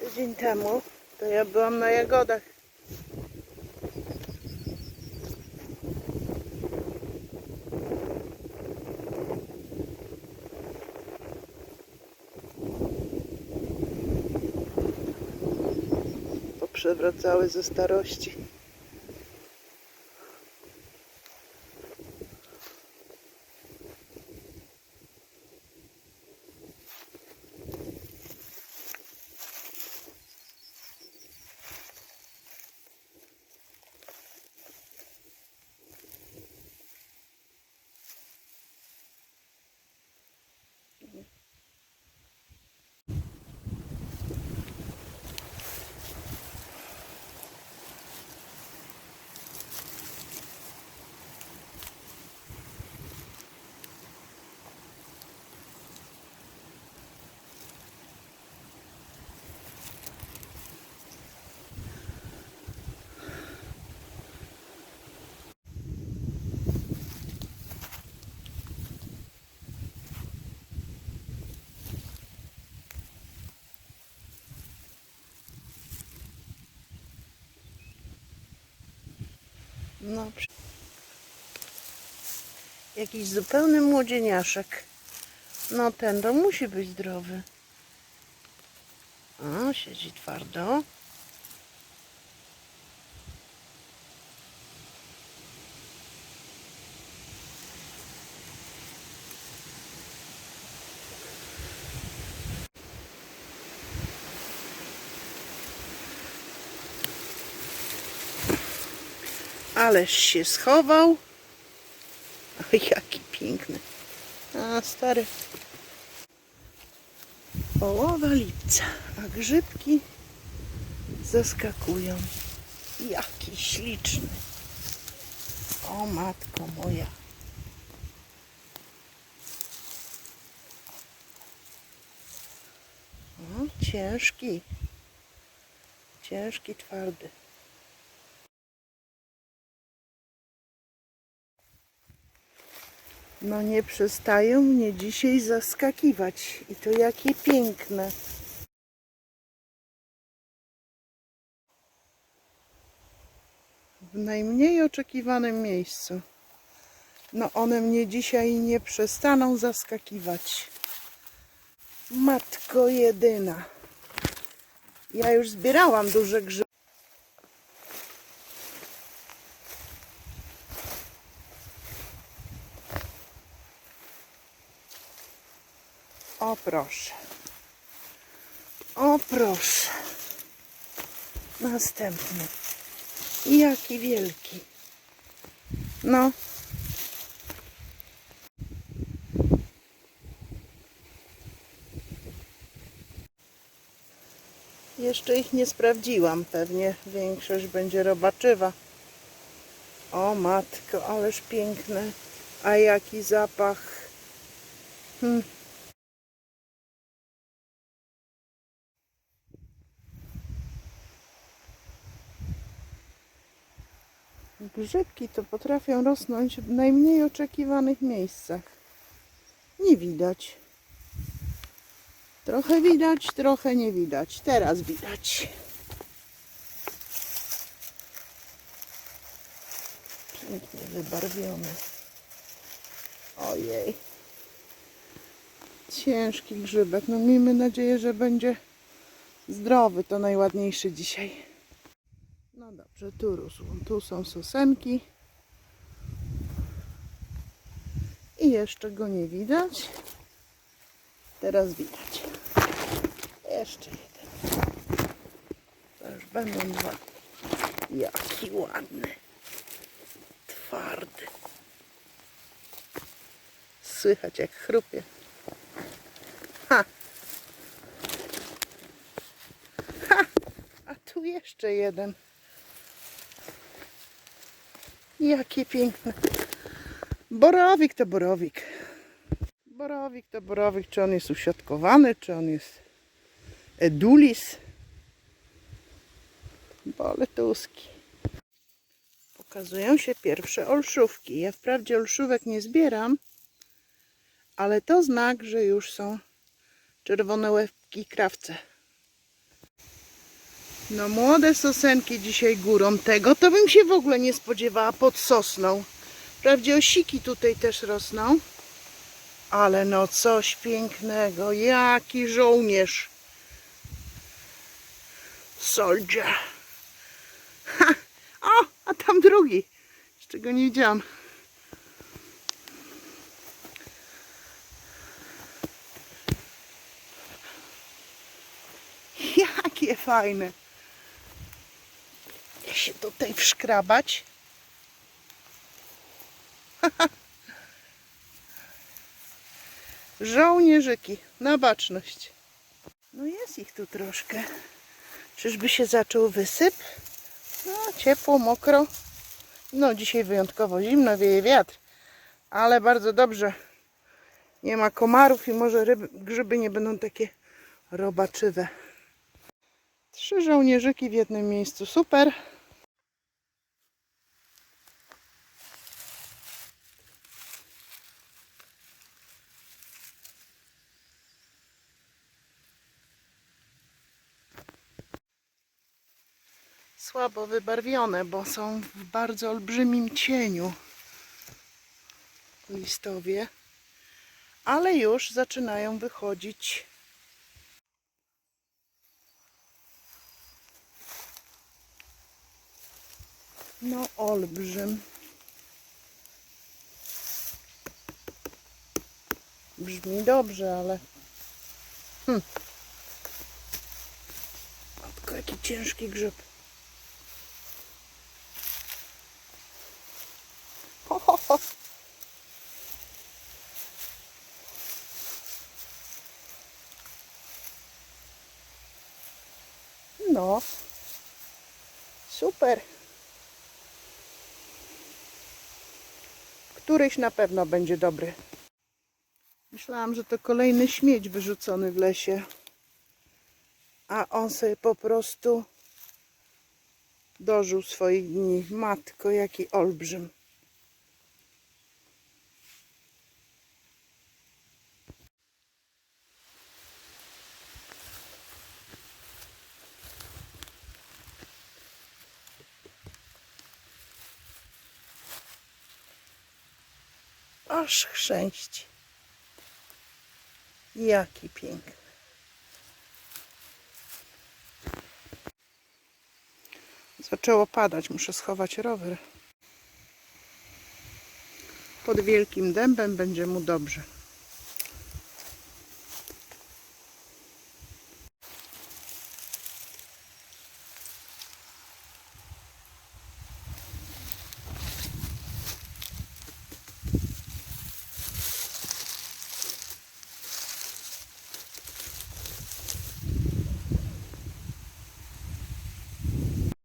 Tydzień temu to ja byłam na jagodach. Poprzewracały ze starości. No, jakiś zupełny młodzieniaszek. No ten to musi być zdrowy. O, siedzi twardo. Ależ się schował. O, jaki piękny. A, stary. Połowa lipca, a grzybki zaskakują. Jaki śliczny. O matko moja. O, ciężki. Ciężki, twardy. No nie przestają mnie dzisiaj zaskakiwać. I to jakie piękne. W najmniej oczekiwanym miejscu. No one mnie dzisiaj nie przestaną zaskakiwać. Matko jedyna. Ja już zbierałam duże grzyby. O proszę. O proszę. Następny. Jaki wielki. No. Jeszcze ich nie sprawdziłam. Pewnie większość będzie robaczywa. O matko, ależ piękne. A jaki zapach. Hmm. Grzybki to potrafią rosnąć w najmniej oczekiwanych miejscach. Nie widać. Trochę widać, trochę nie widać. Teraz widać. Pięknie wybarwiony. Ojej. Ciężki grzybek. No miejmy nadzieję, że będzie zdrowy. To najładniejszy dzisiaj. No dobrze, tu rósł. Tu są sosenki. I jeszcze go nie widać. Teraz widać. Jeszcze jeden. To już będą dwa. Jaki ładny. Twardy. Słychać jak chrupie. Ha! Ha! A tu jeszcze jeden. Jaki piękny. Borowik to borowik. Borowik to borowik. Czy on jest usiadkowany, czy on jest edulis. Boletuski. Pokazują się pierwsze olszówki. Ja wprawdzie olszówek nie zbieram, ale to znak, że już są czerwone łebki krawce. No młode sosenki dzisiaj górą tego, to bym się w ogóle nie spodziewała pod sosną. Wprawdzie osiki tutaj też rosną. Ale no coś pięknego, jaki żołnierz. Soldier. Ha! O, a tam drugi. Jeszcze go nie widziałam. Jakie fajne. Ja się tutaj wszkrabać. Żołnierzyki na baczność. No jest ich tu troszkę. Czyżby się zaczął wysyp? No, ciepło, mokro. No, dzisiaj wyjątkowo zimno, wieje wiatr. Ale bardzo dobrze. Nie ma komarów i może ryby, grzyby nie będą takie robaczywe. Trzy żołnierzyki w jednym miejscu. Super. Słabo wybarwione, bo są w bardzo olbrzymim cieniu listowie, ale już zaczynają wychodzić No, olbrzym. Brzmi dobrze, ale. Hm. Jaki ciężki grzyb. No. Super. Któryś na pewno będzie dobry. Myślałam, że to kolejny śmieć wyrzucony w lesie. A on sobie po prostu dożył swoich dni. Matko, jaki olbrzym. Aż chrzęść. Jaki piękny. Zaczęło padać, muszę schować rower. Pod wielkim dębem będzie mu dobrze.